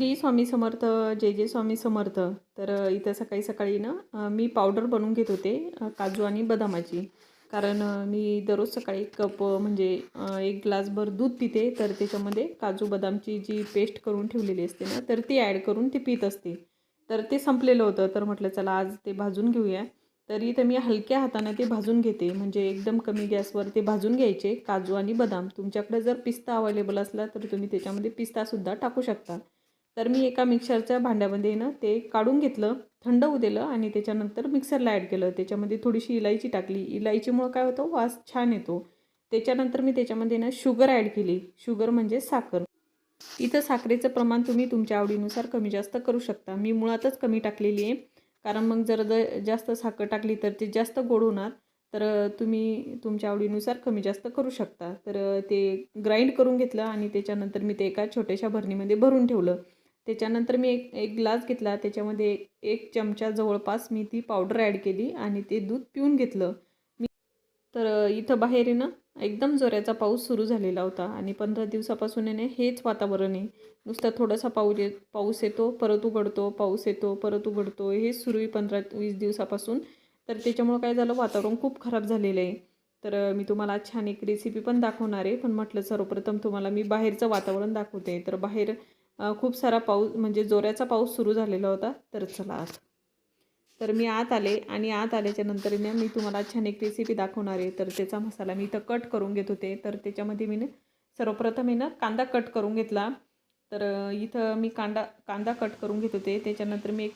श्री स्वामी समर्थ जय जय स्वामी समर्थ. तर इथं सकाळी सकाळी ना मी पावडर बनवून घेत होते काजू आणि बदामाची. कारण मी दररोज सकाळी एक कप म्हणजे एक ग्लासभर दूध पिते तर त्याच्यामध्ये काजू बदामची जी पेस्ट करून ठेवलेली असते ना तर ती ॲड करून ती पित असते. तर ते संपलेलं होतं तर म्हटलं चला आज ते भाजून घेऊया. तर इथं मी हलक्या हाताने ते भाजून घेते म्हणजे एकदम कमी गॅसवर ते भाजून घ्यायचे काजू आणि बदाम. तुमच्याकडे जर पिस्ता अवेलेबल असला तर तुम्ही त्याच्यामध्ये पिस्तासुद्धा टाकू शकता. तर मी एका मिक्सरच्या भांड्यामध्ये ना ते काढून घेतलं थंड होऊ दिलं आणि त्याच्यानंतर मिक्सरला ॲड केलं. त्याच्यामध्ये थोडीशी इलायची टाकली. इलायचीमुळं काय होतं? वास छान येतो. त्याच्यानंतर मी त्याच्यामध्ये ना शुगर ॲड केली. शुगर म्हणजे साखर. इथं साखरेचं प्रमाण तुम्ही तुमच्या आवडीनुसार कमी जास्त करू शकता. मी मुळातच कमी टाकलेली आहे. कारण मग जर द जास्त साखर टाकली तर ते जास्त गोड होणार. तर तुम्ही तुमच्या आवडीनुसार कमी जास्त करू शकता. तर ते ग्राइंड करून घेतलं आणि त्याच्यानंतर मी ते एका छोट्याशा भरणीमध्ये भरून ठेवलं. त्याच्यानंतर मी एक एक ग्लास घेतला. त्याच्यामध्ये एक एक चमचा जवळपास मी ती पावडर ॲड केली आणि ते दूध पिऊन घेतलं. मी तर इथं बाहेर आहे ना एकदम जोऱ्याचा पाऊस सुरू झालेला होता आणि पंधरा दिवसापासून आहे हेच वातावरण आहे. नुसता थोडासा पाऊस येत पाऊस येतो परत उघडतो पाऊस येतो परत उघडतो हेच सुरू आहे पंधरा वीस दिवसापासून. तर त्याच्यामुळं काय झालं वातावरण खूप खराब झालेलं आहे. तर मी तुम्हाला छान एक रेसिपी पण दाखवणार आहे. पण म्हटलं सर्वप्रथम तुम्हाला मी बाहेरचं वातावरण दाखवते. तर बाहेर खूप सारा पाऊस म्हणजे जोऱ्याचा पाऊस सुरू झालेला होता तर चला आज तर मी आत आले आणि आत आल्याच्यानंतर ना मी तुम्हाला छान एक रेसिपी दाखवणार आहे. तर त्याचा मसाला मी इथं कट करून घेत होते. तर त्याच्यामध्ये मी ना सर्वप्रथम आहे ना कांदा कट करून घेतला. तर इथं मी कांदा कांदा कट करून घेत होते. त्याच्यानंतर मी एक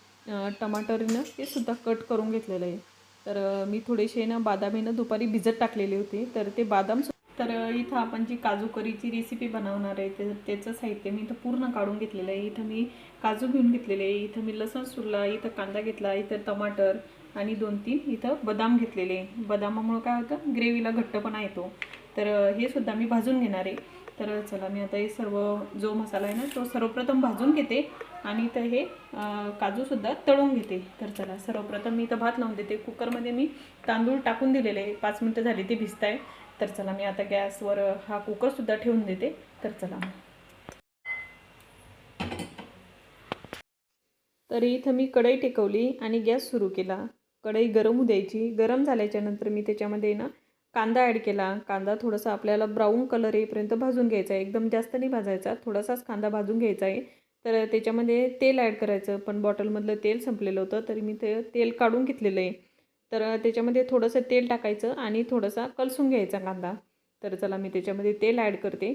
टमाटरनं ते सुद्धा कट करून घेतलेलं आहे. तर मी थोडेसे ना बादाम ना दुपारी भिजत टाकलेले होते. तर ते बादाम तर इथं आपण जी काजू करीची रेसिपी बनवणार आहे ते त्याचं साहित्य मी इथं पूर्ण काढून घेतलेलं आहे. इथं मी काजू घेऊन घेतलेले आहे. इथं मी लसण सुरला इथं कांदा घेतला इथं टमाटर आणि दोन तीन इथं बदाम घेतलेले बदामामुळं काय होतं? ग्रेव्हीला घट्टपणा येतो तर हे सुद्धा मी भाजून घेणार आहे. तर चला मी आता हे सर्व जो मसाला आहे ना तो सर्वप्रथम भाजून घेते आणि तर हे काजूसुद्धा तळून घेते. तर चला सर्वप्रथम मी इथं भात लावून देते. कुकरमध्ये मी तांदूळ टाकून दिलेले आहे. पाच मिनटं झाली ते भिजताय. तर चला मी आता गॅसवर हा कुकरसुद्धा ठेवून देते. तर चला. तरी इथं मी कढई टेकवली आणि गॅस सुरू केला. कढई गरम होऊ द्यायची. गरम झाल्याच्यानंतर मी त्याच्यामध्ये ना कांदा ॲड केला. कांदा थोडासा आपल्याला ब्राऊन कलर येईपर्यंत भाजून घ्यायचा आहे. एकदम जास्त नाही भाजायचा. थोडासाच कांदा भाजून घ्यायचा आहे. तर त्याच्यामध्ये तेल ॲड करायचं. पण बॉटलमधलं तेल संपलेलं होतं. तरी मी ते तेल काढून घेतलेलं आहे. तर त्याच्यामध्ये थोडंसं तेल टाकायचं आणि थोडासा कलसून घ्यायचा कांदा. तर चला मी त्याच्यामध्ये तेल ॲड करते.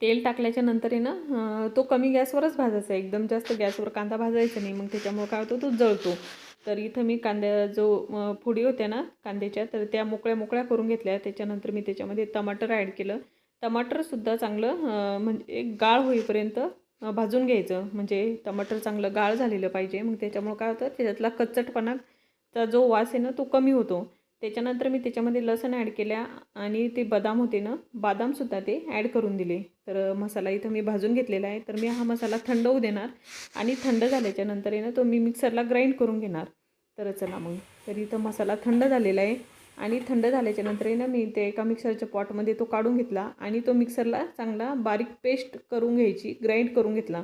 तेल टाकल्याच्या नंतर आहे ना तो कमी गॅसवरच भाजायचा. आहे एकदम जास्त गॅसवर कांदा भाजायचा नाही मग त्याच्यामुळं काय होतं तो जळतो. तर इथं मी कांद्या जो अं, फोडी होत्या ना कांद्याच्या तर त्या मोकळ्या मोकळ्या करून घेतल्या. त्याच्यानंतर मी त्याच्यामध्ये टमाटर ॲड केलं. टमाटरसुद्धा चांगलं म्हणजे म्हणजे गाळ होईपर्यंत भाजून घ्यायचं. म्हणजे टमाटर चांगलं गाळ झालेलं पाहिजे. मग त्याच्यामुळं काय होतं त्याच्यातला कच्चटपणा चा जो वास आहे ना तो कमी होतो. त्याच्यानंतर मी त्याच्यामध्ये लसण ॲड केल्या आणि ते बदाम होते ना बदामसुद्धा ते ॲड करून दिले. तर मसाला इथं मी भाजून घेतलेला आहे. तर मी हा मसाला थंड होऊ देणार आणि थंड झाल्याच्यानंतर आहे ना तो मी मिक्सरला ग्राइंड करून घेणार. तर चला मग. तर इथं मसाला थंड झालेला आहे आणि थंड झाल्याच्यानंतर आहे ना मी ते एका मिक्सरच्या पॉटमध्ये तो काढून घेतला आणि तो मिक्सरला चांगला बारीक पेस्ट करून घ्यायची ग्राइंड करून घेतला.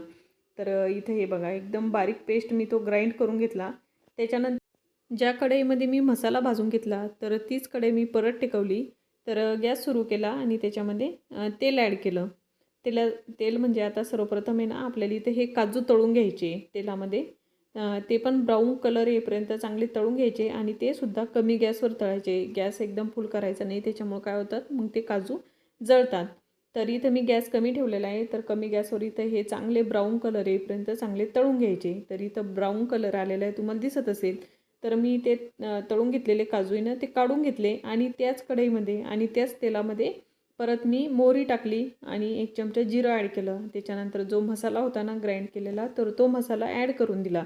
तर इथं हे बघा एकदम बारीक पेस्ट मी तो ग्राइंड करून घेतला. त्याच्यानंतर ज्या कढईमध्ये मी मसाला भाजून घेतला तर तीच कढई मी परत टेकवली. तर गॅस सुरू केला आणि त्याच्यामध्ये तेल ॲड केलं. तेला तेल म्हणजे आता सर्वप्रथम आहे ना आपल्याला इथे हे काजू तळून घ्यायचे तेलामध्ये. ते पण ब्राऊन कलर येईपर्यंत चांगले तळून घ्यायचे आणि ते सुद्धा कमी गॅसवर तळायचे. गॅस एकदम फुल करायचा नाही त्याच्यामुळे काय होतात मग ते काजू जळतात. तर इथं मी गॅस कमी ठेवलेला आहे तर कमी गॅसवर इथं हे चांगले ब्राऊन कलर येईपर्यंत चांगले तळून घ्यायचे. तर इथं ब्राऊन कलर आलेला आहे तुम्हाला दिसत असेल. तर मी ते तळून घेतलेले काजूईनं ते काढून घेतले आणि त्याच कढईमध्ये आणि त्याच तेलामध्ये परत मी मोहरी टाकली आणि एक चमचा जिरं ॲड केलं. त्याच्यानंतर जो मसाला होता ना ग्राइंड केलेला तर तो मसाला ॲड करून दिला.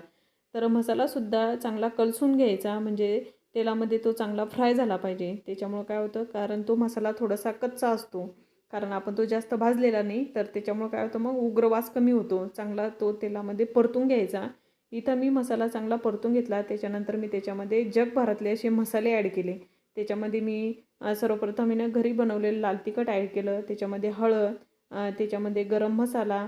तर मसालासुद्धा चांगला कलसून घ्यायचा म्हणजे तेलामध्ये तो चांगला फ्राय झाला पाहिजे. त्याच्यामुळं काय होतं कारण तो मसाला थोडासा कच्चा असतो. कारण आपण तो जास्त भाजलेला नाही तर त्याच्यामुळं काय होतं मग उग्रवास कमी होतो. चांगला तो तेलामध्ये परतून घ्यायचा. इथं मी मसाला चांगला परतून घेतला त्याच्यानंतर मी त्याच्यामध्ये जगभरातले असे मसाले ॲड केले. त्याच्यामध्ये मी सर्वप्रथम मी घरी बनवलेलं लाल तिखट ॲड केलं. त्याच्यामध्ये हळद त्याच्यामध्ये गरम मसाला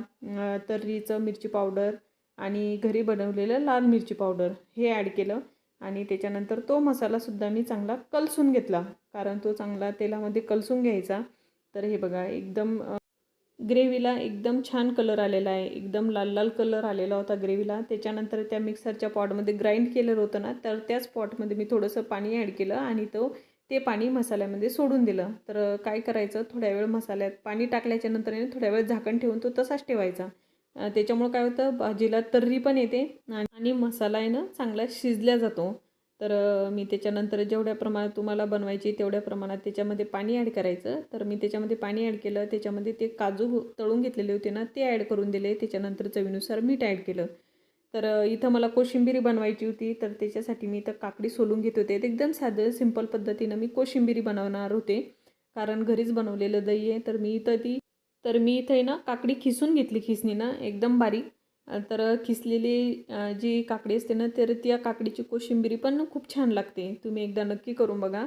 तर्रीचं मिरची पावडर आणि घरी बनवलेलं लाल मिरची पावडर हे ॲड केलं. आणि त्याच्यानंतर तो मसालासुद्धा मी चांगला कलसून घेतला. कारण तो चांगला तेलामध्ये कलसून घ्यायचा. तर हे बघा एकदम ग्रेव्हीला एकदम छान कलर आलेला आहे. एकदम लाल लाल कलर आलेला होता ग्रेव्हीला. त्याच्यानंतर त्या मिक्सरच्या पॉटमध्ये ग्राइंड केलं होतं ना तर त्याच पॉटमध्ये मी थोडंसं पाणी ॲड केलं आणि तो ते पाणी मसाल्यामध्ये सोडून दिलं. तर काय करायचं? थोड्या वेळ मसाल्यात पाणी टाकल्याच्या नंतर थोड्या वेळ झाकण ठेवून तो तसाच ठेवायचा. त्याच्यामुळं काय होतं? भाजीला तर्री पण येते आणि आणि मसाला आहे ना चांगला शिजल्या जातो. तर मी त्याच्यानंतर जेवढ्या प्रमाणात तुम्हाला बनवायची तेवढ्या प्रमाणात त्याच्यामध्ये पाणी ॲड करायचं. तर मी त्याच्यामध्ये पाणी ॲड केलं. त्याच्यामध्ये ते काजू तळून घेतलेले होते ना ते ॲड करून दिले. त्याच्यानंतर चवीनुसार मीठ ॲड केलं. तर इथं मला कोशिंबिरी बनवायची होती. तर त्याच्यासाठी मी इथं काकडी सोलून घेत होते. एकदम साधं सिंपल पद्धतीनं मी कोशिंबिरी बनवणार होते. कारण घरीच बनवलेलं दही आहे. तर मी इथं ती तर मी इथं ना काकडी खिसून घेतली खिसणीनं. एकदम बारीक. तर खिसलेली जी काकडी असते ना तर त्या काकडीची कोशिंबिरी पण खूप छान लागते. तुम्ही एकदा नक्की करून बघा.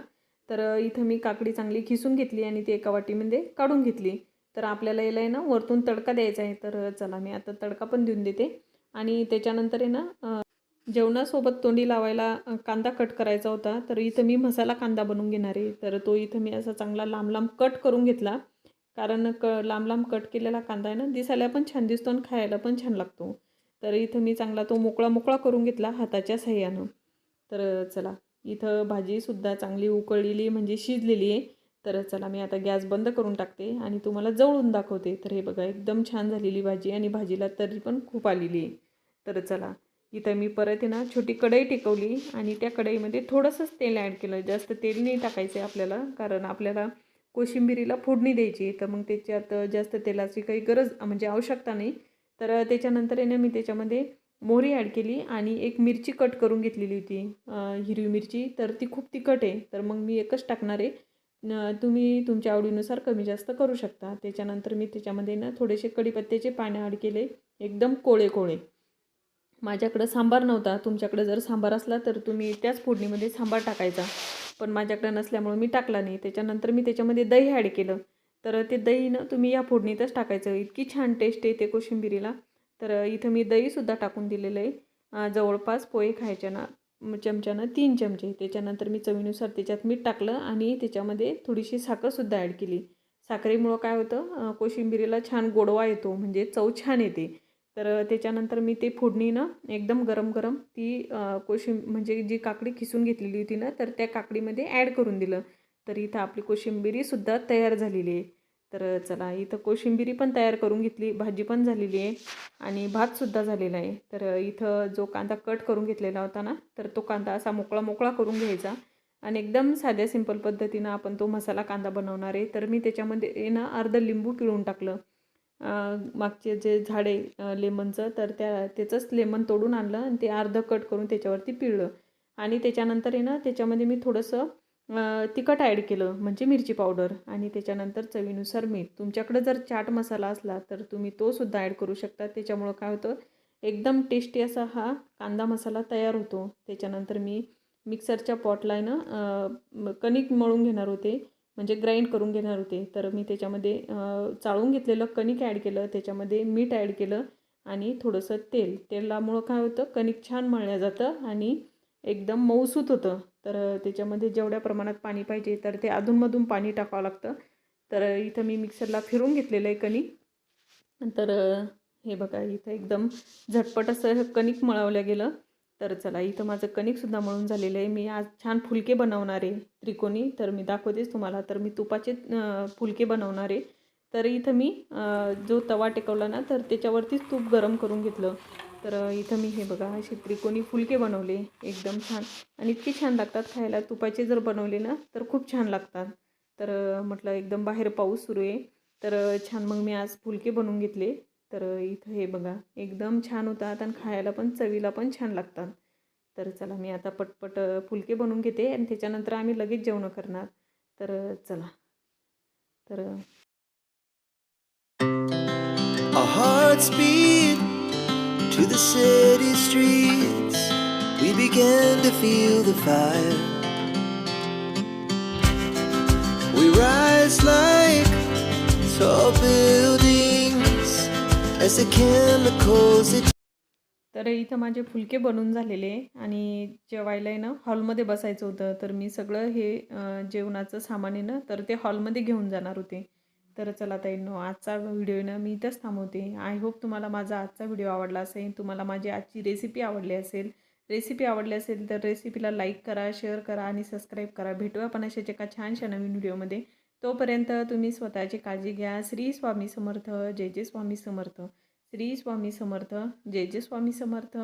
तर इथं मी काकडी चांगली खिसून घेतली आणि ती एका वाटीमध्ये काढून घेतली. तर आपल्याला याला आहे ना वरतून तडका द्यायचा आहे. तर चला मी आता तडका पण देऊन देते. आणि त्याच्यानंतर आहे ना जेवणासोबत तोंडी लावायला कांदा कट करायचा होता. तर इथं मी मसाला कांदा बनवून घेणार आहे. तर तो इथं मी असा चांगला लांब लांब कट करून घेतला. कारण क लांब लांब कट केलेला कांदा आहे ना दिसायला पण छान दिसतो आणि खायला पण छान लागतो. तर इथं मी चांगला तो मोकळा मोकळा करून घेतला हाताच्या सहाय्यानं. तर चला इथं भाजीसुद्धा चांगली उकळलेली म्हणजे शिजलेली आहे. तर चला मी आता गॅस बंद करून टाकते आणि तुम्हाला जवळून दाखवते. तर हे बघा एकदम छान झालेली भाजी आणि भाजीला तरी पण खूप आलेली आहे. तर चला इथं मी परत आहे ना छोटी कढई टिकवली आणि त्या कढईमध्ये थोडंसंच तेल ॲड केलं. जास्त तेल नाही टाकायचं आहे आपल्याला कारण आपल्याला कोशिंबिरीला फोडणी द्यायची तर मग त्याच्यात जास्त तेलाची काही गरज म्हणजे आवश्यकता नाही. तर त्याच्यानंतर आहे ना मी त्याच्यामध्ये मोहरी ॲड केली आणि एक मिरची कट करून घेतलेली होती. हिरवी मिरची. तर ती खूप तिखट आहे. तर मग मी एकच टाकणार आहे. तुम्ही तुमच्या आवडीनुसार कमी जास्त करू शकता. त्याच्यानंतर मी त्याच्यामध्ये ना थोडेसे कढीपत्त्याचे पाणी ॲड केले. एकदम कोळे कोळे माझ्याकडं सांबार नव्हता. तुमच्याकडे जर सांबार असला तर तुम्ही त्याच फोडणीमध्ये सांबार टाकायचा. पण माझ्याकडे नसल्यामुळं मी टाकला नाही. त्याच्यानंतर मी त्याच्यामध्ये दही ॲड केलं. तर ते दही ना तुम्ही या फोडणीतच टाकायचं. इतकी छान टेस्ट येते कोशिंबिरीला. तर इथं मी दहीसुद्धा टाकून दिलेलं आहे. जवळपास पोहे खायच्या ना चमच्यानं तीन चमचे. त्याच्यानंतर मी चवीनुसार त्याच्यात मीठ टाकलं आणि त्याच्यामध्ये थोडीशी साखरसुद्धा ॲड केली. साखरेमुळं काय होतं? कोशिंबिरीला छान गोडवा येतो. म्हणजे चव छान येते. तर त्याच्यानंतर मी ते फोडणीनं एकदम गरम गरम ती अं, कोशिंब म्हणजे जी काकडी खिसून घेतलेली होती ना तर त्या काकडीमध्ये ॲड करून दिलं. तर इथं आपली कोशिंबिरीसुद्धा तयार झालेली आहे. तर चला इथं कोशिंबिरी पण तयार करून घेतली भाजी पण झालेली आहे आणि भातसुद्धा झालेला आहे. तर इथं जो कांदा कट करून घेतलेला होता ना तर तो कांदा असा मोकळा मोकळा करून घ्यायचा आणि एकदम साध्या सिंपल पद्धतीनं आपण तो मसाला कांदा बनवणार आहे. तर मी त्याच्यामध्ये ना अर्धं लिंबू पिळून टाकलं. मागचे जे झाडे लेमनचं तर त्या त्याचंच लेमन तोडून आणलं आणि ते अर्ध कट करून त्याच्यावरती पिळलं. आणि त्याच्यानंतर आहे ना त्याच्यामध्ये मी थोडंसं तिखट ॲड केलं म्हणजे मिरची पावडर आणि त्याच्यानंतर चवीनुसार मीठ. तुमच्याकडं जर चाट मसाला असला तर तुम्ही तो सुद्धा ॲड करू शकता. त्याच्यामुळं काय होतं एकदम टेस्टी असा हा कांदा मसाला तयार होतो. त्याच्यानंतर मी मिक्सरच्या पॉटला आहे ना कणिक मळून घेणार होते. म्हणजे ग्राइंड करून घेणार होते. तर मी त्याच्यामध्ये चाळून घेतलेलं कणिक ॲड केलं. त्याच्यामध्ये मीठ ॲड केलं आणि थोडंसं तेल. तेलामुळं काय होतं? कणिक छान मळलं जातं आणि एकदम मऊसूत होतं. तर त्याच्यामध्ये जेवढ्या प्रमाणात पाणी पाहिजे तर ते अधूनमधून पाणी टाकावं लागतं. तर इथं मी मिक्सरला फिरून घेतलेलं आहे कणिक. तर हे बघा इथं एकदम झटपट असं कणिक मळवलं गेलं. तर चला इथं माझं कणिकसुद्धा मळून झालेलं आहे. मी आज छान फुलके बनवणार आहे त्रिकोणी. तर मी दाखवतेच तुम्हाला. तर मी तुपाचे फुलके बनवणार आहे. तर इथं मी जो तवा टेकवला ना तर त्याच्यावरतीच तूप गरम करून घेतलं. तर इथं मी हे बघा असे त्रिकोणी फुलके बनवले. एकदम छान. आणि इतके छान लागतात खायला. तुपाचे जर बनवले ना तर खूप छान लागतात. तर म्हटलं एकदम बाहेर पाऊस सुरू आहे. तर छान मग मी आज फुलके बनवून घेतले. तर इथं हे बघा एकदम छान होतात आणि खायला पण चवीला पण छान लागतात तर चला मी आता पटपट फुलके बनवून घेते आणि त्याच्यानंतर आम्ही लगेच जेवण करणार तर चला तर to the city streets. We began to feel the fire. We rise like tall buildings. तर इथं माझे फुलके बनून झालेले आणि जेवायला आहे ना हॉलमध्ये बसायचं होतं. तर मी सगळं हे जेवणाचं सामान आहे ना तर ते हॉलमध्ये घेऊन जाणार होते. तर चला ताईंनो आजचा व्हिडिओ ना मी इथंच थांबवते. आय होप तुम्हाला माझा आजचा व्हिडिओ आवडला असेल तुम्हाला माझी आजची रेसिपी आवडली असेल. रेसिपी आवडली असेल तर रेसिपीला लाईक करा शेअर करा आणि सबस्क्राईब करा. भेटूया पण अशाच एका छानशा नवीन व्हिडिओमध्ये. तोपर्यंत तुम्ही स्वतःची काळजी घ्या. श्री स्वामी समर्थ जय जय स्वामी समर्थ. श्री स्वामी समर्थ जय जय स्वामी समर्थ.